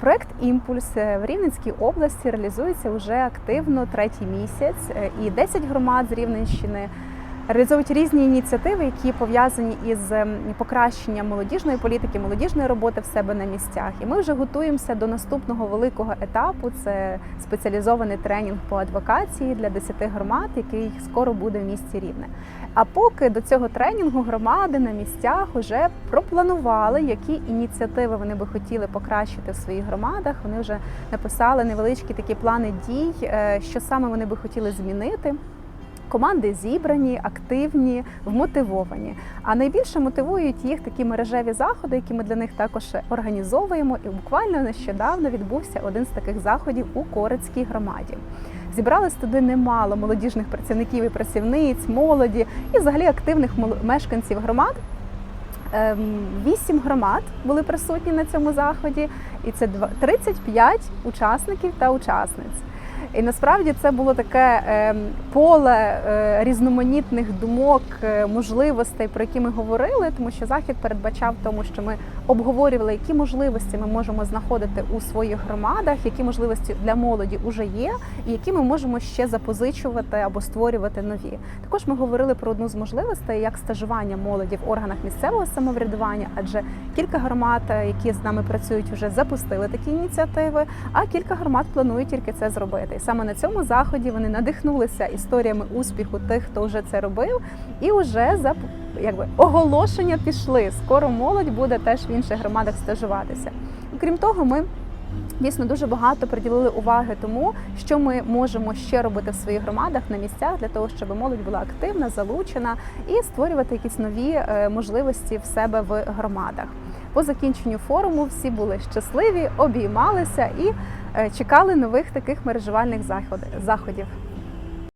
Проект Імпульс в Рівненській області реалізується вже активно третій місяць, е, і 10 громад з Рівненщини реалізовують різні ініціативи, які пов'язані із ем, покращенням молодіжної політики, молодіжної роботи в себе на місцях. І ми вже готуємося до наступного великого етапу. Це спеціалізований тренінг по адвокації для 10 громад, який скоро буде в місті Рівне. А поки до цього тренінгу громади на місцях вже пропланували, які ініціативи вони би хотіли покращити в своїх громадах. Вони вже написали невеличкі такі плани дій, е, що саме вони би хотіли змінити. Команди зібрані, активні, вмотивовані. А найбільше мотивують їх такі мережеві заходи, які ми для них також організовуємо. І буквально нещодавно відбувся один з таких заходів у Корицькій громаді. Зібралось туди немало молодіжних працівників і працівниць, молоді і взагалі активних мешканців громад. Ем, Вісім громад були присутні на цьому заході, і це два- 35 учасників та учасниць. І насправді це було таке ем, поле е, різноманітних думок, е, можливостей, про які ми говорили, тому що захід передбачав тому, що ми обговорювали, які можливості ми можемо знаходити у своїх громадах, які можливості для молоді вже є, і які ми можемо ще запозичувати або створювати нові. Також ми говорили про одну з можливостей, як стажування молоді в органах місцевого самоврядування, адже кілька громад, е, які з нами працюють, вже запустили такі ініціативи, а кілька громад планують тільки це зробити. І саме на цьому заході вони надихнулися історіями успіху тих, хто вже це робив, і вже за якби оголошення пішли. Скоро молодь буде теж в інших громадах стажуватися. Крім того, ми. Дійсно дуже багато приділили уваги тому, що ми можемо ще робити в своїх громадах на місцях для того, щоб молодь була активна, залучена і створювати якісь нові е, можливості в себе в громадах. По закінченню форуму всі були щасливі, обіймалися і е, чекали нових таких мережувальних заход- заходів.